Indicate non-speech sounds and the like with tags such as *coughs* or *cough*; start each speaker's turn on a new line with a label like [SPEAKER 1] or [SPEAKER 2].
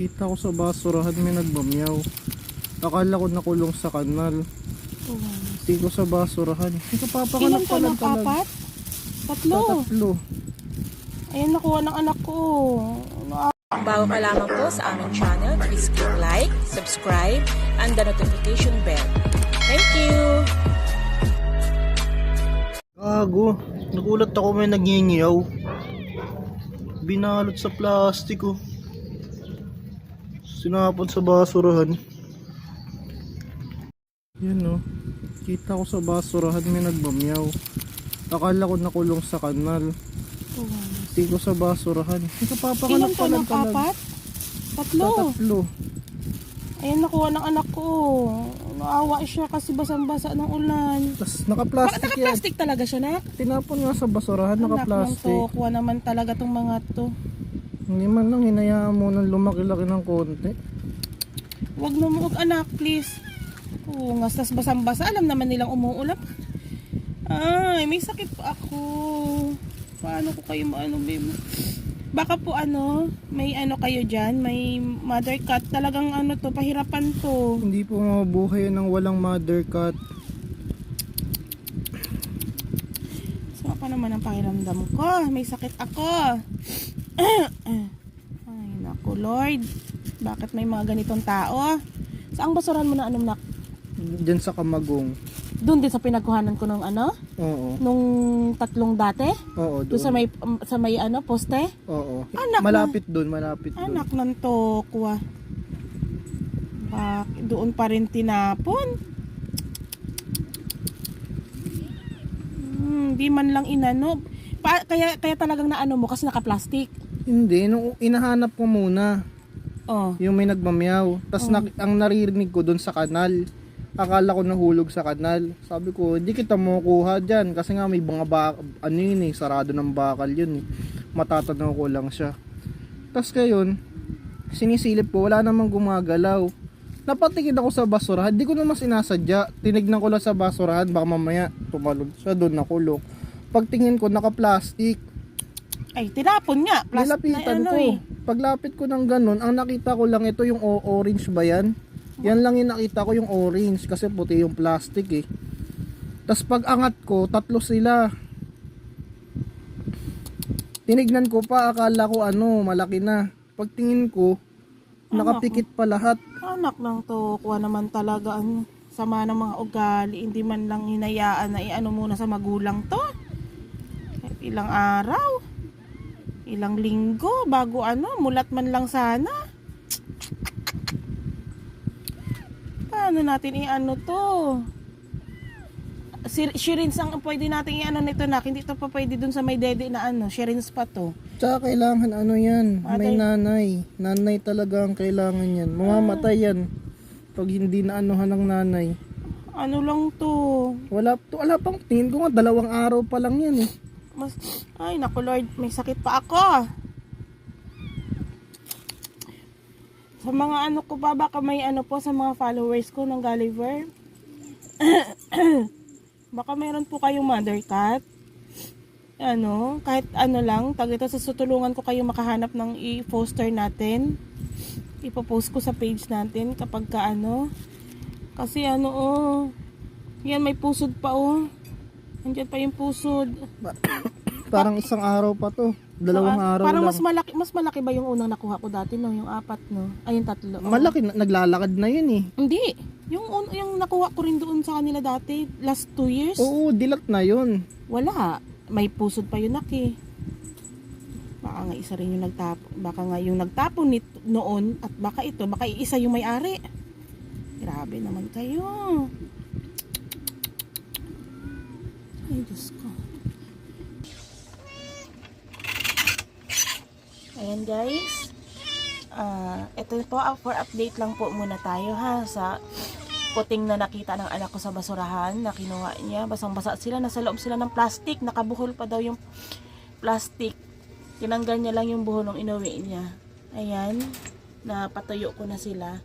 [SPEAKER 1] Kita ko sa basurahan may nagbamyaw. Akala ko nakulong sa kanal.
[SPEAKER 2] Oh.
[SPEAKER 1] Hindi ko sa basurahan. Hindi ko papakanap
[SPEAKER 2] pa
[SPEAKER 1] lang
[SPEAKER 2] ng
[SPEAKER 1] talaga.
[SPEAKER 2] apat? Tatlo.
[SPEAKER 1] Tatlo.
[SPEAKER 2] Ayan, nakuha ng anak ko.
[SPEAKER 3] Bago ka lamang po sa aming channel, please click like, subscribe, and the notification bell. Thank you!
[SPEAKER 1] Gago. Nagulat ako may nagngingiyaw. Binalot sa plastiko. Sinapon sa basurahan. Yan no. Kita ko sa basurahan may nagbamyaw. Akala ko nakulong sa kanal.
[SPEAKER 2] oh.
[SPEAKER 1] Hindi ko sa basurahan. Hindi ko
[SPEAKER 2] Ilan
[SPEAKER 1] papakanap
[SPEAKER 2] pa
[SPEAKER 1] lang
[SPEAKER 2] apat? Tatlo.
[SPEAKER 1] Tatlo.
[SPEAKER 2] Ayan, nakuha ng anak ko. Naawa siya kasi basang-basa ng ulan.
[SPEAKER 1] Tapos
[SPEAKER 2] Bakit
[SPEAKER 1] naka-plastic yan.
[SPEAKER 2] naka-plastic talaga siya, nak?
[SPEAKER 1] Tinapon nga sa basurahan, naka-plastic.
[SPEAKER 2] tokwa naman talaga tong mga to.
[SPEAKER 1] Hindi man lang hinayaan mo nang lumaki-laki ng konti.
[SPEAKER 2] Huwag na huwag anak, please. Oo, nga tas basang-basa. Alam naman nilang umuulan. Ay, may sakit pa ako. Paano ko kayo maano, babe? Baka po ano, may ano kayo dyan, may mother cut. Talagang ano to, pahirapan to.
[SPEAKER 1] Hindi po mabuhay ng walang mother cut.
[SPEAKER 2] So, pa naman ang pakiramdam ko. May sakit ako. *coughs* Ay, naku, Lord. Bakit may mga ganitong tao? Saan basuran mo na anong nak?
[SPEAKER 1] Diyan sa kamagong.
[SPEAKER 2] Doon din sa pinagkuhanan ko ng ano?
[SPEAKER 1] Oo.
[SPEAKER 2] Nung tatlong dati?
[SPEAKER 1] Oo,
[SPEAKER 2] Doon sa
[SPEAKER 1] doon.
[SPEAKER 2] may, um, sa may ano, poste?
[SPEAKER 1] Oo.
[SPEAKER 2] Anak
[SPEAKER 1] malapit doon, malapit doon.
[SPEAKER 2] Anak ng tokwa. Bak, doon pa rin tinapon. Hmm, di man lang inano. Pa, kaya, kaya talagang naano mo kasi naka-plastic.
[SPEAKER 1] Hindi, nung inahanap ko muna,
[SPEAKER 2] Oh.
[SPEAKER 1] yung may nagmamyaw. Tapos nak- ang naririnig ko doon sa kanal. Akala ko nahulog sa kanal. Sabi ko, hindi kita makukuha dyan. Kasi nga may mga ba- ano yun eh, sarado ng bakal yun eh. Matatanaw ko lang siya. Tapos ngayon, sinisilip ko, wala namang gumagalaw. Napatingin ako sa basurahan, di ko naman sinasadya. Tinignan ko lang sa basurahan, baka mamaya tumalon siya doon nakulong. Pagtingin ko, naka-plastic.
[SPEAKER 2] Ay, tinapon nga. Plas-
[SPEAKER 1] Nilapitan
[SPEAKER 2] na- ano
[SPEAKER 1] ko.
[SPEAKER 2] eh.
[SPEAKER 1] Paglapit ko ng ganun, ang nakita ko lang ito yung orange ba yan? Yan lang yung nakita ko yung orange kasi puti yung plastic eh. Tapos pag angat ko, tatlo sila. Tinignan ko pa, akala ko ano, malaki na. Pagtingin ko, nakapikit pa lahat.
[SPEAKER 2] Anak ng tokwa naman talaga. Ang sama ng mga ugali. Hindi man lang hinayaan na iano muna sa magulang to. Ilang araw. Ilang linggo bago ano, mulat man lang sana. Paano natin i-ano to? Si Shirins ang pwede natin i-ano nito nak. Hindi to pa pwede dun sa may dede na ano. Shirins pa to.
[SPEAKER 1] Tsaka kailangan ano yan, may nanay. Nanay talaga ang kailangan yan. Mamamatay yan. Pag hindi na anuhan ng nanay.
[SPEAKER 2] Ano lang to?
[SPEAKER 1] Wala, to, wala pang tingin ko nga, dalawang araw pa lang yan eh.
[SPEAKER 2] Mas, ay, naku Lord, may sakit pa ako. Sa mga ano ko pa, baka may ano po sa mga followers ko ng Gulliver. *coughs* baka mayroon po kayong mother cat. Ano, kahit ano lang, tag ito sa tutulungan ko kayo makahanap ng i-poster natin. Ipopost ko sa page natin kapag ka ano. Kasi ano oh, yan may pusod pa oh. Andiyan pa yung pusod. *coughs*
[SPEAKER 1] Parang isang araw pa to. Dalawang
[SPEAKER 2] So, ah,
[SPEAKER 1] araw
[SPEAKER 2] Parang
[SPEAKER 1] lang.
[SPEAKER 2] mas malaki mas malaki ba yung unang nakuha ko dati no, yung apat no. Ay yung tatlo. Oh.
[SPEAKER 1] Malaki, na- naglalakad na yun eh.
[SPEAKER 2] Hindi. Yung un- yung nakuha ko rin doon sa kanila dati last two years.
[SPEAKER 1] Oo, dilat na yun.
[SPEAKER 2] Wala. May pusod pa yun naki. Baka nga isa rin yung nagtapon. Baka nga yung nagtapon nit noon at baka ito, baka isa yung may-ari. Grabe naman kayo. Ay, Diyos ko. Ayan guys. Ah, ito po ah, for update lang po muna tayo ha sa puting na nakita ng anak ko sa basurahan na kinuha niya. Basang-basa sila, nasa loob sila ng plastic. Nakabuhol pa daw yung plastic. Tinanggal niya lang yung buhol ng inuwi niya. Ayan, napatuyo ko na sila.